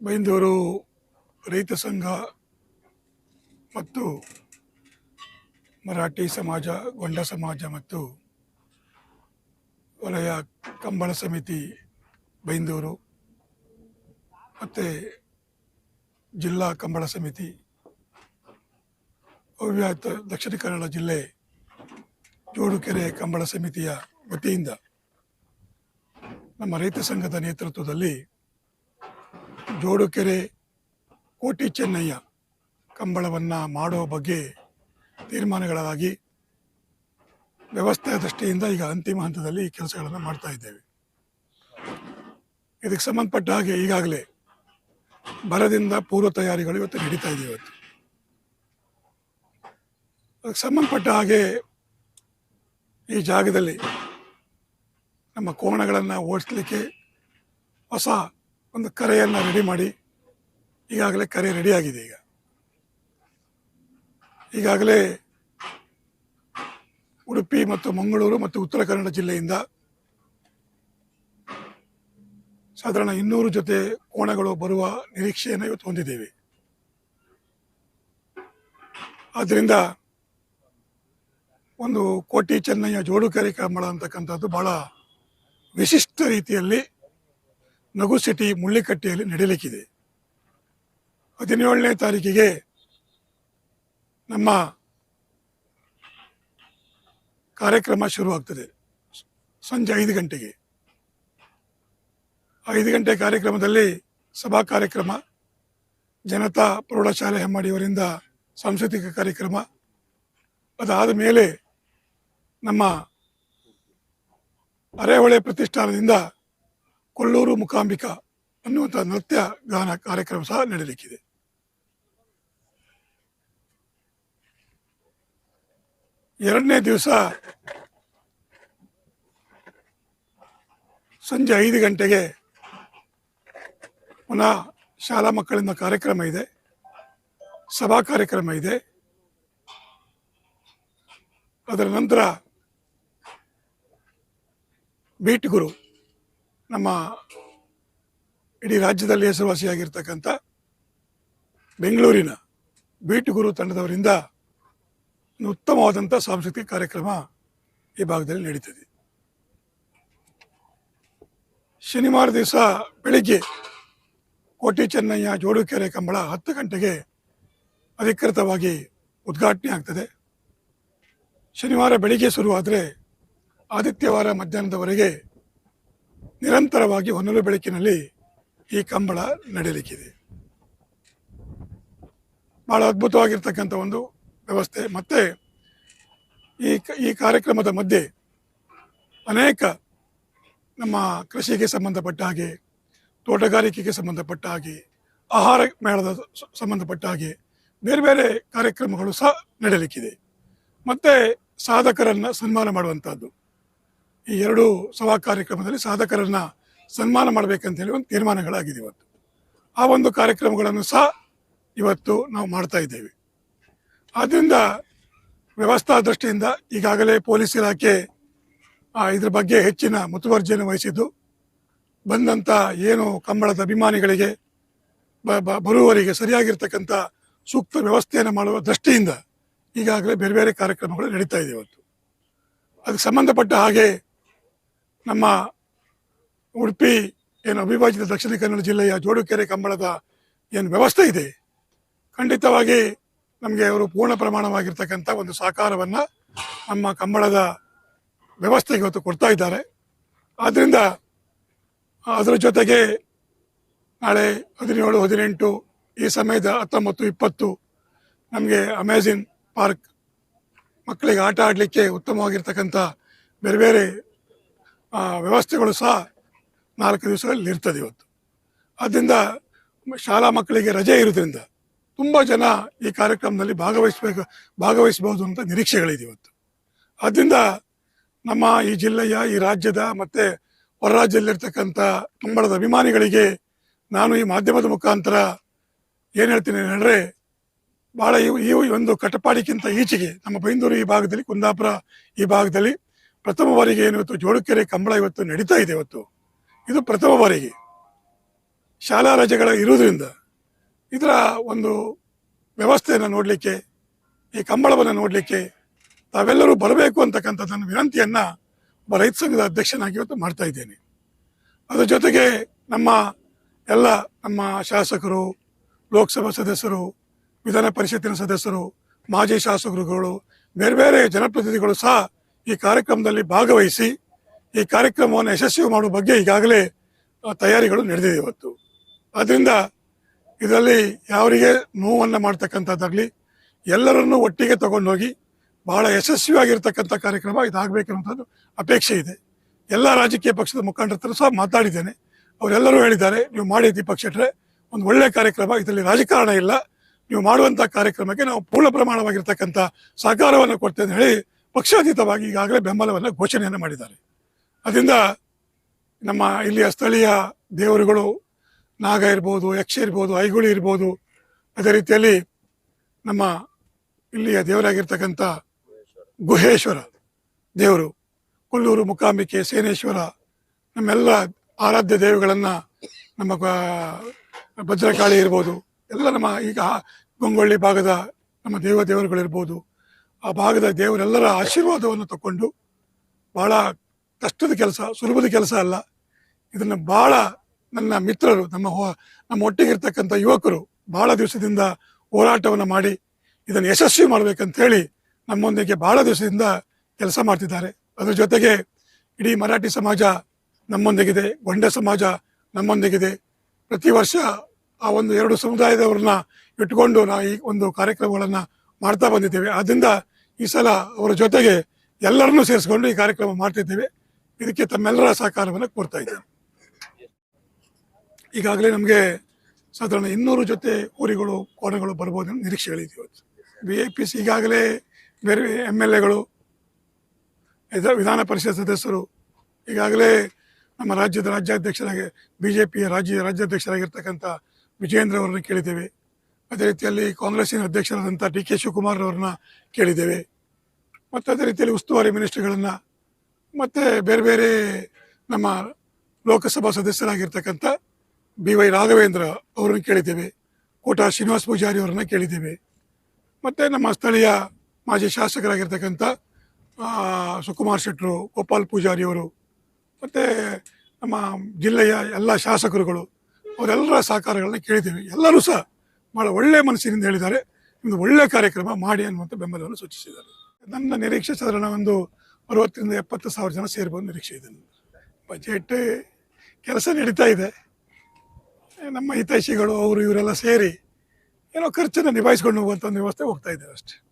ಬೈಂದೂರು ರೈತ ಸಂಘ ಮತ್ತು ಮರಾಠಿ ಸಮಾಜ, ಗೊಂಡ ಸಮಾಜ ಮತ್ತು ವಲಯ ಕಂಬಳ ಸಮಿತಿ ಬೈಂದೂರು ಮತ್ತು ಜಿಲ್ಲಾ ಕಂಬಳ ಸಮಿತಿ ಅವ್ಯಾತ ದಕ್ಷಿಣ ಕನ್ನಡ ಜಿಲ್ಲೆ ಜೋಡುಕೆರೆ ಕಂಬಳ ಸಮಿತಿಯ ವತಿಯಿಂದ ನಮ್ಮ ರೈತ ಸಂಘದ ನೇತೃತ್ವದಲ್ಲಿ ಜೋಡುಕೆರೆ, ಕೋಟಿ ಚೆನ್ನಯ್ಯ ಕಂಬಳವನ್ನು ಮಾಡುವ ಬಗ್ಗೆ ತೀರ್ಮಾನಗಳಾಗಿ ವ್ಯವಸ್ಥೆಯ ದೃಷ್ಟಿಯಿಂದ ಈಗ ಅಂತಿಮ ಹಂತದಲ್ಲಿ ಈ ಕೆಲಸಗಳನ್ನು ಮಾಡ್ತಾ ಇದ್ದೇವೆ. ಇದಕ್ಕೆ ಸಂಬಂಧಪಟ್ಟ ಹಾಗೆ ಈಗಾಗಲೇ ಬರದಿಂದ ಪೂರ್ವ ತಯಾರಿಗಳು ಇವತ್ತು ನಡೀತಾ ಇದೆ ಇವತ್ತು. ಅದಕ್ಕೆ ಸಂಬಂಧಪಟ್ಟ ಹಾಗೆ ಈ ಜಾಗದಲ್ಲಿ ನಮ್ಮ ಕೋಣಗಳನ್ನು ಓಡಿಸ್ಲಿಕ್ಕೆ ಹೊಸ ಒಂದು ಕರೆಯನ್ನು ರೆಡಿ ಮಾಡಿ, ಈಗಾಗಲೇ ಕರೆ ರೆಡಿಯಾಗಿದೆ ಈಗ. ಈಗಾಗಲೇ ಉಡುಪಿ ಮತ್ತು ಮಂಗಳೂರು ಮತ್ತು ಉತ್ತರ ಕನ್ನಡ ಜಿಲ್ಲೆಯಿಂದ ಸಾಧಾರಣ ಇನ್ನೂರು ಜೊತೆ ಕೋಣಗಳು ಬರುವ ನಿರೀಕ್ಷೆಯನ್ನು ಇವತ್ತು ಹೊಂದಿದ್ದೇವೆ. ಆದ್ದರಿಂದ ಒಂದು ಕೋಟಿ ಚೆನ್ನಯ್ಯ ಜೋಡುಕೆರೆ ಕಂಬಳ ಅಂತಕ್ಕಂಥದ್ದು ಬಹಳ ವಿಶಿಷ್ಟ ರೀತಿಯಲ್ಲಿ ನಗು ಸಿಟಿ ಮುಳ್ಳಿಕಟ್ಟೆಯಲ್ಲಿ ನಡೆಯಲಿಕ್ಕಿದೆ. ಹದಿನೇಳನೇ ತಾರೀಕಿಗೆ ನಮ್ಮ ಕಾರ್ಯಕ್ರಮ ಶುರುವಾಗ್ತದೆ. ಸಂಜೆ ಐದು ಗಂಟೆಗೆ. ಐದು ಗಂಟೆ ಕಾರ್ಯಕ್ರಮದಲ್ಲಿ ಸಭಾ ಕಾರ್ಯಕ್ರಮ, ಜನತಾ ಪ್ರೌಢಶಾಲೆ ಹೆಮ್ಮಾಡಿಯವರಿಂದ ಸಾಂಸ್ಕೃತಿಕ ಕಾರ್ಯಕ್ರಮ, ಅದಾದ ಮೇಲೆ ನಮ್ಮ ಅರೆಹೊಳೆ ಪ್ರತಿಷ್ಠಾನದಿಂದ ಕೊಲ್ಲೂರು ಮುಖಾಂಬಿಕಾ ಅನ್ನುವಂಥ ನೃತ್ಯ ಗಾನ ಕಾರ್ಯಕ್ರಮ ಸಹ ನಡೆಯಲಿಕ್ಕಿದೆ ಎರಡನೇ ದಿವಸ ಸಂಜೆ ಐದು ಗಂಟೆಗೆ ಪುನಃ ಶಾಲಾ ಮಕ್ಕಳಿಂದ ಕಾರ್ಯಕ್ರಮ ಇದೆ, ಸಭಾ ಕಾರ್ಯಕ್ರಮ ಇದೆ. ಅದರ ನಂತರ ಬೀಟ್ ಗುರು ನಮ್ಮ ಇಡೀ ರಾಜ್ಯದಲ್ಲಿ ಹೆಸರುವಾಸಿಯಾಗಿರ್ತಕ್ಕಂಥ ಬೆಂಗಳೂರಿನ ಬೀಟ್ ಗುರು ತಂಡದವರಿಂದ ಉತ್ತಮವಾದಂಥ ಸಾಂಸ್ಕೃತಿಕ ಕಾರ್ಯಕ್ರಮ ಈ ಭಾಗದಲ್ಲಿ ನಡೀತದೆ. ಶನಿವಾರ ದಿವಸ ಬೆಳಿಗ್ಗೆ ಕೋಟಿ ಚೆನ್ನಯ್ಯ ಜೋಡುಕೆರೆ ಕಂಬಳ ಹತ್ತು ಗಂಟೆಗೆ ಅಧಿಕೃತವಾಗಿ ಉದ್ಘಾಟನೆ ಆಗ್ತದೆ. ಶನಿವಾರ ಬೆಳಿಗ್ಗೆ ಶುರುವಾದರೆ ಆದಿತ್ಯವಾರ ಮಧ್ಯಾಹ್ನದವರೆಗೆ ನಿರಂತರವಾಗಿ ಹೊನಲು ಬೆಳಕಿನಲ್ಲಿ ಈ ಕಂಬಳ ನಡೆಯಲಿಕ್ಕಿದೆ. ಬಹಳ ಅದ್ಭುತವಾಗಿರ್ತಕ್ಕಂಥ ಒಂದು ವ್ಯವಸ್ಥೆ. ಮತ್ತೆ ಈ ಈ ಕಾರ್ಯಕ್ರಮದ ಮಧ್ಯೆ ಅನೇಕ ನಮ್ಮ ಕೃಷಿಗೆ ಸಂಬಂಧಪಟ್ಟ ಹಾಗೆ, ತೋಟಗಾರಿಕೆಗೆ ಸಂಬಂಧಪಟ್ಟ ಹಾಗೆ, ಆಹಾರ ಮೇಳದ ಸಂಬಂಧಪಟ್ಟ ಹಾಗೆ ಬೇರೆ ಬೇರೆ ಕಾರ್ಯಕ್ರಮಗಳು ಸಹ ನಡೆಯಲಿಕ್ಕಿದೆ. ಮತ್ತು ಸಾಧಕರನ್ನು ಸನ್ಮಾನ ಮಾಡುವಂಥದ್ದು. ಈ ಎರಡು ಸಭಾ ಕಾರ್ಯಕ್ರಮದಲ್ಲಿ ಸಾಧಕರನ್ನ ಸನ್ಮಾನ ಮಾಡಬೇಕಂತ ಹೇಳಿ ಒಂದು ತೀರ್ಮಾನಗಳಾಗಿದೆ ಇವತ್ತು. ಆ ಒಂದು ಕಾರ್ಯಕ್ರಮಗಳನ್ನು ಸಹ ಇವತ್ತು ನಾವು ಮಾಡ್ತಾ ಇದ್ದೇವೆ. ಆದ್ದರಿಂದ ವ್ಯವಸ್ಥಾ ದೃಷ್ಟಿಯಿಂದ ಈಗಾಗಲೇ ಪೊಲೀಸ್ ಇಲಾಖೆ ಇದ್ರ ಬಗ್ಗೆ ಹೆಚ್ಚಿನ ಮುತುವರ್ಜಿಯನ್ನು ವಹಿಸಿದ್ದು ಬಂದಂಥ ಏನು ಕಂಬಳದ ಅಭಿಮಾನಿಗಳಿಗೆ, ಬ- ಬರುವವರಿಗೆ ಸರಿಯಾಗಿರ್ತಕ್ಕಂಥ ಸೂಕ್ತ ವ್ಯವಸ್ಥೆಯನ್ನು ಮಾಡುವ ದೃಷ್ಟಿಯಿಂದ ಈಗಾಗಲೇ ಬೇರೆ ಬೇರೆ ಕಾರ್ಯಕ್ರಮಗಳು ನಡೀತಾ ಇದೆ ಇವತ್ತು. ಅದಕ್ಕೆ ಸಂಬಂಧಪಟ್ಟ ಹಾಗೆ ನಮ್ಮ ಉಡುಪಿ ಏನು ಅವಿಭಾಜಿತ ದಕ್ಷಿಣ ಕನ್ನಡ ಜಿಲ್ಲೆಯ ಜೋಡುಕೆರೆ ಕಂಬಳದ ಏನು ವ್ಯವಸ್ಥೆ ಇದೆ, ಖಂಡಿತವಾಗಿ ನಮಗೆ ಅವರು ಪೂರ್ಣ ಪ್ರಮಾಣವಾಗಿರ್ತಕ್ಕಂಥ ಒಂದು ಸಹಕಾರವನ್ನು ನಮ್ಮ ಕಂಬಳದ ವ್ಯವಸ್ಥೆಗೆ ಇವತ್ತು ಕೊಡ್ತಾ ಇದ್ದಾರೆ. ಆದ್ದರಿಂದ ಅದರ ಜೊತೆಗೆ ನಾಳೆ ಹದಿನೇಳು, ಹದಿನೆಂಟು, ಈ ಸಮಯದ ಹತ್ತೊಂಬತ್ತು, ಇಪ್ಪತ್ತು ನಮಗೆ ಅಮೇಝಿನ್ ಪಾರ್ಕ್ ಮಕ್ಕಳಿಗೆ ಆಟ ಆಡಲಿಕ್ಕೆ ಉತ್ತಮವಾಗಿರ್ತಕ್ಕಂಥ ಬೇರೆ ಬೇರೆ ವ್ಯವಸ್ಥೆಗಳು ಸಹ ನಾಲ್ಕು ದಿವಸಗಳಲ್ಲಿ ಇರ್ತದೆ ಇವತ್ತು. ಆದ್ದರಿಂದ ಶಾಲಾ ಮಕ್ಕಳಿಗೆ ರಜೆ ಇರೋದ್ರಿಂದ ತುಂಬ ಜನ ಈ ಕಾರ್ಯಕ್ರಮದಲ್ಲಿ ಭಾಗವಹಿಸಬೇಕು, ಭಾಗವಹಿಸಬಹುದು ಅಂತ ನಿರೀಕ್ಷೆಗಳಿದೆ ಇವತ್ತು. ಆದ್ದರಿಂದ ನಮ್ಮ ಈ ಜಿಲ್ಲೆಯ, ಈ ರಾಜ್ಯದ ಮತ್ತು ಹೊರ ರಾಜ್ಯದಲ್ಲಿರ್ತಕ್ಕಂಥ ಕಂಬಳದ ಅಭಿಮಾನಿಗಳಿಗೆ ನಾನು ಈ ಮಾಧ್ಯಮದ ಮುಖಾಂತರ ಏನು ಹೇಳ್ತೀನಿ ಅಂದರೆ ಭಾಳ ಈ ಒಂದು ಕಟಪಾಡಿಕ್ಕಿಂತ ಈಚೆಗೆ ನಮ್ಮ ಬೈಂದೂರು ಈ ಭಾಗದಲ್ಲಿ, ಕುಂದಾಪುರ ಈ ಭಾಗದಲ್ಲಿ ಪ್ರಥಮ ಬಾರಿಗೆ ಏನು ಇವತ್ತು ಜೋಡುಕೆರೆ ಕಂಬಳ ಇವತ್ತು ನಡೀತಾ ಇದೆ ಇವತ್ತು. ಇದು ಪ್ರಥಮ ಬಾರಿಗೆ. ಶಾಲಾ ರಜೆಗಳ ಇರುವುದರಿಂದ ಇದರ ಒಂದು ವ್ಯವಸ್ಥೆಯನ್ನು ನೋಡಲಿಕ್ಕೆ, ಈ ಕಂಬಳವನ್ನು ನೋಡಲಿಕ್ಕೆ ತಾವೆಲ್ಲರೂ ಬರಬೇಕು ಅಂತಕ್ಕಂಥ ನನ್ನ ವಿನಂತಿಯನ್ನು ಒಬ್ಬ ರೈತ ಸಂಘದ ಅಧ್ಯಕ್ಷನಾಗಿ ಇವತ್ತು ಮಾಡ್ತಾ ಇದ್ದೇನೆ. ಅದರ ಜೊತೆಗೆ ನಮ್ಮ ಎಲ್ಲ ನಮ್ಮ ಶಾಸಕರು, ಲೋಕಸಭಾ ಸದಸ್ಯರು, ವಿಧಾನ ಪರಿಷತ್ತಿನ ಸದಸ್ಯರು, ಮಾಜಿ ಶಾಸಕರುಗಳು, ಬೇರೆ ಬೇರೆ ಜನಪ್ರತಿನಿಧಿಗಳು ಸಹ ಈ ಕಾರ್ಯಕ್ರಮದಲ್ಲಿ ಭಾಗವಹಿಸಿ ಈ ಕಾರ್ಯಕ್ರಮವನ್ನು ಯಶಸ್ವಿ ಮಾಡುವ ಬಗ್ಗೆ ಈಗಾಗಲೇ ತಯಾರಿಗಳು ನಡೆದಿದೆ ಇವತ್ತು. ಆದ್ದರಿಂದ ಇದರಲ್ಲಿ ಯಾವರಿಗೆ ನೋವನ್ನು ಮಾಡ್ತಕ್ಕಂಥದ್ದಾಗಲಿ, ಎಲ್ಲರನ್ನು ಒಟ್ಟಿಗೆ ತಗೊಂಡೋಗಿ ಬಹಳ ಯಶಸ್ವಿಯಾಗಿರ್ತಕ್ಕಂಥ ಕಾರ್ಯಕ್ರಮ ಇದಾಗಬೇಕನ್ನುವಂಥದ್ದು ಅಪೇಕ್ಷೆ ಇದೆ. ಎಲ್ಲ ರಾಜಕೀಯ ಪಕ್ಷದ ಮುಖಂಡರ ಹತ್ರ ಸಹ ಮಾತಾಡಿದ್ದೇನೆ. ಅವರೆಲ್ಲರೂ ಹೇಳಿದ್ದಾರೆ, ನೀವು ಮಾಡಿ ದೀಪಕ್ ಶೆಟ್ರೆ, ಒಂದು ಒಳ್ಳೆ ಕಾರ್ಯಕ್ರಮ, ಇದರಲ್ಲಿ ರಾಜಕಾರಣ ಇಲ್ಲ. ನೀವು ಮಾಡುವಂಥ ಕಾರ್ಯಕ್ರಮಕ್ಕೆ ನಾವು ಪೂರ್ಣ ಪ್ರಮಾಣವಾಗಿರ್ತಕ್ಕಂಥ ಸಹಕಾರವನ್ನು ಕೊಡ್ತೇವೆ ಅಂತ ಹೇಳಿ ಪಕ್ಷಾತೀತವಾಗಿ ಈಗಾಗಲೇ ಬೆಂಬಲವನ್ನು ಘೋಷಣೆಯನ್ನು ಮಾಡಿದ್ದಾರೆ. ಅದರಿಂದ ನಮ್ಮ ಇಲ್ಲಿಯ ಸ್ಥಳೀಯ ದೇವರುಗಳು ನಾಗ ಇರ್ಬೋದು, ಯಕ್ಷ ಇರ್ಬೋದು, ಐಗುಳಿ ಇರ್ಬೋದು, ಅದೇ ರೀತಿಯಲ್ಲಿ ನಮ್ಮ ಇಲ್ಲಿಯ ದೇವರಾಗಿರ್ತಕ್ಕಂಥ ಗುಹೇಶ್ವರ ದೇವರು, ಕೊಲ್ಲೂರು ಮುಕಾಂಬಿಕೆ ಸೇನೇಶ್ವರ ನಮ್ಮೆಲ್ಲ ಆರಾಧ್ಯ ದೇವಿಗಳನ್ನು ನಮ್ಮ ಭದ್ರಕಾಳಿ ಇರ್ಬೋದು, ಎಲ್ಲ ನಮ್ಮ ಈಗ ಗೊಂಗೊಳ್ಳಿ ಭಾಗದ ನಮ್ಮ ದೇವ ದೇವರುಗಳಿರ್ಬೋದು ಆ ಭಾಗದ ದೇವರೆಲ್ಲರ ಆಶೀರ್ವಾದವನ್ನು ತಗೊಂಡು ಬಹಳ ಕಷ್ಟದ ಕೆಲಸ, ಸುಲಭದ ಕೆಲಸ ಅಲ್ಲ. ಇದನ್ನು ಬಹಳ ನನ್ನ ಮಿತ್ರರು, ನಮ್ಮ ನಮ್ಮ ಒಟ್ಟಿಗಿರ್ತಕ್ಕಂಥ ಯುವಕರು ಬಹಳ ದಿವಸದಿಂದ ಹೋರಾಟವನ್ನು ಮಾಡಿ ಇದನ್ನು ಯಶಸ್ವಿ ಮಾಡಬೇಕಂತ ಹೇಳಿ ನಮ್ಮೊಂದಿಗೆ ಬಹಳ ದಿವಸದಿಂದ ಕೆಲಸ ಮಾಡ್ತಿದ್ದಾರೆ. ಅದರ ಜೊತೆಗೆ ಇಡೀ ಮರಾಠಿ ಸಮಾಜ ನಮ್ಮೊಂದಿಗಿದೆ, ಗೊಂಡ ಸಮಾಜ ನಮ್ಮೊಂದಿಗಿದೆ. ಪ್ರತಿ ವರ್ಷ ಆ ಒಂದು ಎರಡು ಸಮುದಾಯದವ್ರನ್ನ ಇಟ್ಕೊಂಡು ನಾವು ಈ ಒಂದು ಕಾರ್ಯಕ್ರಮಗಳನ್ನು ಮಾಡ್ತಾ ಬಂದಿದ್ದೇವೆ. ಆದ್ದರಿಂದ ಈ ಸಲ ಅವರ ಜೊತೆಗೆ ಎಲ್ಲರನ್ನೂ ಸೇರಿಸ್ಕೊಂಡು ಈ ಕಾರ್ಯಕ್ರಮ ಮಾಡ್ತಿದ್ದೇವೆ. ಇದಕ್ಕೆ ತಮ್ಮೆಲ್ಲರ ಸಹಕಾರವನ್ನು ಕೊಡ್ತಾ ಇದ್ದೇವೆ ಈಗಾಗಲೇ ನಮಗೆ ಸಾಧಾರಣ ಇನ್ನೂರು ಜೊತೆ ಊರಿಗಳು, ಕೋಣಗಳು ಬರ್ಬೋದು ಅನ್ನೋ ನಿರೀಕ್ಷೆಗಳಿದೆ ಇವತ್ತು. ಬಿ ಎ ಪಿ ಸಿ ಈಗಾಗಲೇ ಬೇರೆ ಎಂ ಎಲ್ ಎಗಳು ವಿಧಾನ ಪರಿಷತ್ ಸದಸ್ಯರು ಈಗಾಗಲೇ ನಮ್ಮ ರಾಜ್ಯದ ರಾಜ್ಯಾಧ್ಯಕ್ಷರಾಗಿ ಬಿ ಜೆ ಪಿಯ ರಾಜ್ಯ ರಾಜ್ಯಾಧ್ಯಕ್ಷರಾಗಿರ್ತಕ್ಕಂಥ ವಿಜಯೇಂದ್ರ ಅವರನ್ನು ಕೇಳಿದ್ದೇವೆ. ಅದೇ ರೀತಿಯಲ್ಲಿ ಕಾಂಗ್ರೆಸ್ಸಿನ ಅಧ್ಯಕ್ಷರಾದಂಥ ಡಿ ಕೆ ಶಿವಕುಮಾರ್ ಅವರನ್ನ ಕೇಳಿದ್ದೇವೆ. ಮತ್ತು ಅದೇ ರೀತಿಯಲ್ಲಿ ಉಸ್ತುವಾರಿ ಮಿನಿಸ್ಟ್ರಿಗಳನ್ನು, ಮತ್ತು ಬೇರೆ ಬೇರೆ ನಮ್ಮ ಲೋಕಸಭಾ ಸದಸ್ಯರಾಗಿರ್ತಕ್ಕಂಥ ಬಿ ವೈ ರಾಘವೇಂದ್ರ ಅವರನ್ನು ಕೇಳಿದ್ದೇವೆ. ಕೋಟ ಶ್ರೀನಿವಾಸ ಪೂಜಾರಿ ಅವರನ್ನು ಕೇಳಿದ್ದೇವೆ. ಮತ್ತು ನಮ್ಮ ಸ್ಥಳೀಯ ಮಾಜಿ ಶಾಸಕರಾಗಿರ್ತಕ್ಕಂಥ ಸುಕುಮಾರ್ ಶೆಟ್ಟರು, ಗೋಪಾಲ್ ಪೂಜಾರಿ ಅವರು, ಮತ್ತು ನಮ್ಮ ಜಿಲ್ಲೆಯ ಎಲ್ಲ ಶಾಸಕರುಗಳು, ಅವರೆಲ್ಲರ ಸಹಕಾರಗಳನ್ನ ಕೇಳಿದ್ದೇವೆ. ಎಲ್ಲರೂ ಸಹ ಭಾಳ ಒಳ್ಳೆಯ ಮನಸ್ಸಿನಿಂದ ಹೇಳಿದ್ದಾರೆ. ಒಂದು ಒಳ್ಳೆಯ ಕಾರ್ಯಕ್ರಮ ಮಾಡಿ ಅನ್ನುವಂಥ ಬೆಂಬಲವನ್ನು ಸೂಚಿಸಿದ್ದಾರೆ. ನನ್ನ ನಿರೀಕ್ಷೆ ಸಾಧಾರಣ ಒಂದು ಅರವತ್ತರಿಂದ ಎಪ್ಪತ್ತು ಸಾವಿರ ಜನ ಸೇರ್ಬೋದು ನಿರೀಕ್ಷೆ ಇದೆ ಬಜೆಟ್ ಕೆಲಸ ನಡೀತಾ ಇದೆ. ನಮ್ಮ ಹಿತೈಷಿಗಳು, ಅವರು ಇವರೆಲ್ಲ ಸೇರಿ ಏನೋ ಖರ್ಚನ್ನು ನಿಭಾಯಿಸ್ಕೊಂಡು ಹೋಗುವಂಥ ಒಂದು ವ್ಯವಸ್ಥೆ ಹೋಗ್ತಾ ಇದ್ದೇವೆ ಅಷ್ಟೇ.